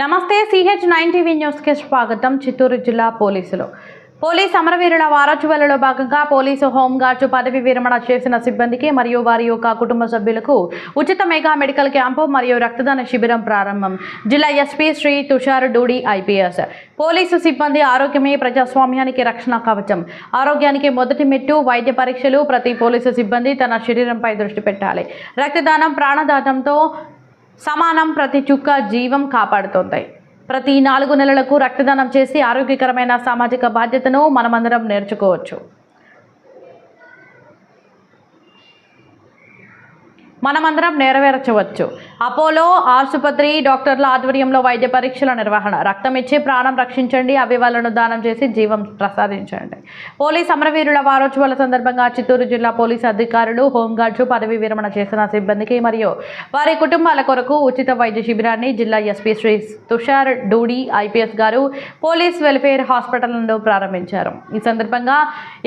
నమస్తే CH nine TV న్యూస్కి స్వాగతం. చిత్తూరు జిల్లా పోలీసులు. పోలీస్ అమరవీరుల వారోత్సవాలలో భాగంగా పోలీసు హోంగార్డ్స్ పదవి విరమణ చేసిన సిబ్బందికి మరియు వారి యొక్క కుటుంబ సభ్యులకు ఉచిత మెగా మెడికల్ క్యాంపు మరియు రక్తదాన శిబిరం ప్రారంభం. జిల్లా SP Shri Tushar Doodi IPS. Police సిబ్బంది ఆరోగ్యమే ప్రజాస్వామ్యానికి రక్షణ కవచం. ఆరోగ్యానికి మొదటి మెట్టు వైద్య పరీక్షలు ప్రతి పోలీసు సిబ్బంది తన శరీరంపై దృష్టి పెట్టాలి. రక్తదానం ప్రాణదానంతో సమానం ప్రతి చుక్క జీవం కాపాడుతోంది. ప్రతి నాలుగు నెలలకు రక్తదానం చేసి ఆరోగ్యకరమైన సామాజిక బాధ్యతను మనమందరం నేర్చుకోవచ్చు. మనమందరం నెరవేర్చవచ్చు. అపోలో ఆసుపత్రి డాక్టర్ల ఆధ్వర్యంలో వైద్య పరీక్షల నిర్వహణ. రక్తం ఇచ్చి ప్రాణం రక్షించండి అవయవాలను దానం చేసి జీవం ప్రసాదించండి. పోలీస్ అమరవీరుల వారోత్సవాల సందర్భంగా చిత్తూరు జిల్లా పోలీసు అధికారులు హోంగార్డ్స్ పదవి విరమణ చేసిన సిబ్బందికి మరియు వారి కుటుంబాల కొరకు ఉచిత వైద్య శిబిరాన్ని జిల్లా SP Shri Tushar Doodi IPS garu police welfare hospital ప్రారంభించారు. ఈ సందర్భంగా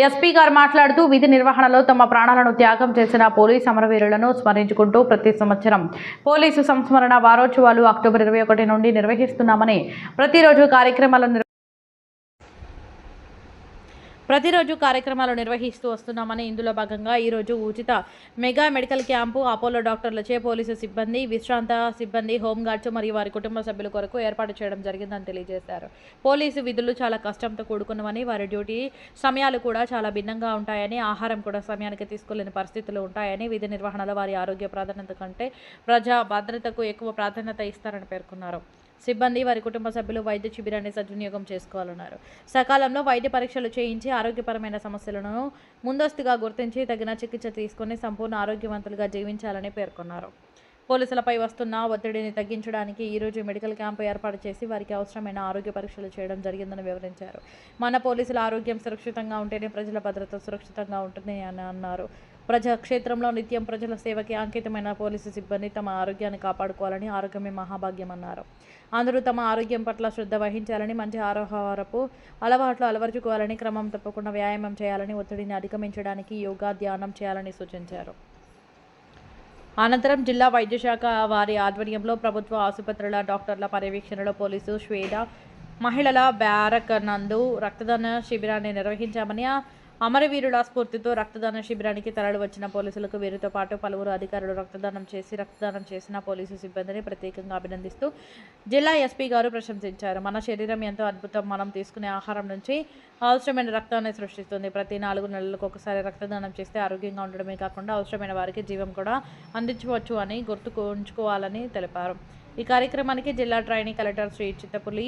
ఎస్పీ గారు మాట్లాడుతూ విధి నిర్వహణలో తమ ప్రాణాలను త్యాగం చేసిన పోలీస్ అమరవీరులను స్మరించుకుంటూ ప్రతి సంవత్సరం పోలీసు సంస్మరణ వారోత్సవాలు అక్టోబర్ ఇరవై ఒకటి నుండి నిర్వహిస్తున్నామని ప్రతిరోజు కార్యక్రమాలను ప్రతిరోజు కార్యక్రమాలు నిర్వహిస్తూ వస్తున్నామని ఇందులో భాగంగా ఈరోజు ఉచిత మెగా మెడికల్ క్యాంపు అపోలో డాక్టర్లచే పోలీసు సిబ్బంది విశ్రాంత సిబ్బంది హోంగార్డ్స్ మరియు వారి కుటుంబ సభ్యుల కొరకు ఏర్పాటు చేయడం జరిగిందని తెలియజేశారు. పోలీసు విధులు చాలా కష్టంతో కూడుకున్నవని వారి డ్యూటీ సమయాలు కూడా చాలా భిన్నంగా ఉంటాయని ఆహారం కూడా సమయానికి తీసుకోలేని పరిస్థితులు ఉంటాయని విధి నిర్వహణలో వారి ఆరోగ్య ప్రాధాన్యత కంటే ప్రజా భద్రతకు ఎక్కువ ప్రాధాన్యత ఇస్తారని పేర్కొన్నారు. సిబ్బంది వారి కుటుంబ సభ్యులు వైద్య శిబిరాన్ని సద్వినియోగం చేసుకోవాలన్నారు. సకాలంలో వైద్య పరీక్షలు చేయించి ఆరోగ్యపరమైన సమస్యలను ముందస్తుగా గుర్తించి తగిన చికిత్స తీసుకొని సంపూర్ణ ఆరోగ్యవంతులుగా జీవించాలని పేర్కొన్నారు. పోలీసులపై వస్తున్న ఒత్తిడిని తగ్గించడానికి ఈరోజు మెడికల్ క్యాంపు ఏర్పాటు చేసి వారికి అవసరమైన ఆరోగ్య పరీక్షలు చేయడం జరిగిందని వివరించారు. మన పోలీసుల ఆరోగ్యం సురక్షితంగా ఉంటేనే ప్రజల భద్రత సురక్షితంగా ఉంటుంది అని అన్నారు. ప్రజాక్షేత్రంలో నిత్యం ప్రజల సేవకి అంకితమైన పోలీసు సిబ్బంది తమ ఆరోగ్యాన్ని కాపాడుకోవాలని ఆరోగ్యమే మహాభాగ్యం అన్నారు. అందరూ తమ ఆరోగ్యం పట్ల శ్రద్ధ వహించాలని మంచి ఆరోహారపు అలవాట్లు అలవరుచుకోవాలని క్రమం తప్పకుండా వ్యాయామం చేయాలని ఒత్తిడిని అధిగమించడానికి యోగా ధ్యానం చేయాలని సూచించారు. అనంతరం జిల్లా వైద్యశాఖ వారి ఆధ్వర్యంలో ప్రభుత్వ ఆసుపత్రుల డాక్టర్ల పర్యవేక్షణలో పోలీసు శ్వేత మహిళల బ్యారక్ నందు రక్తదాన శిబిరాన్ని నిర్వహించామని అమరవీరుల స్ఫూర్తితో రక్తదాన శిబిరానికి తరలి వచ్చిన పోలీసులకు వీరితో పాటు పలువురు అధికారులు రక్తదానం చేసి రక్తదానం చేసిన పోలీసు సిబ్బందిని ప్రత్యేకంగా అభినందిస్తూ జిల్లా ఎస్పీ గారు ప్రశంసించారు. మన శరీరం ఎంతో అద్భుతం. మనం తీసుకునే ఆహారం నుంచి అవసరమైన రక్తాన్ని సృష్టిస్తుంది. ప్రతి నాలుగు నెలలకు ఒకసారి రక్తదానం చేస్తే ఆరోగ్యంగా ఉండడమే కాకుండా అవసరమైన వారికి జీవం కూడా అందించవచ్చు అని గుర్తుకు ఉంచుకోవాలని తెలిపారు. ఈ కార్యక్రమానికి జిల్లా training collector Shri Chittapuli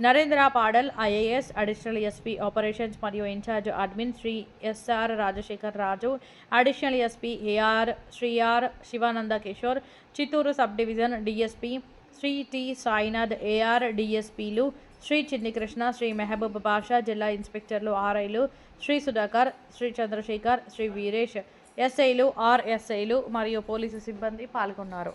Narendra Padal IAS additional SP operations మరియు in charge admin Shri SR Rajasekhar Raju additional SP AR Shri R Shivananda Kishore Chittoor sub division DSP Shri T Sainath AR డిఎస్పీలు Shri Chinni Krishna Shri Mehboob Basha జిల్లా ఇన్స్పెక్టర్లు ఆర్ఐలు శ్రీ సుధాకర్ శ్రీ చంద్రశేఖర్ శ్రీ వీరేష్ ఎస్ఐలు ఆర్ఎస్ఐలు మరియు police సిబ్బంది పాల్గొన్నారు.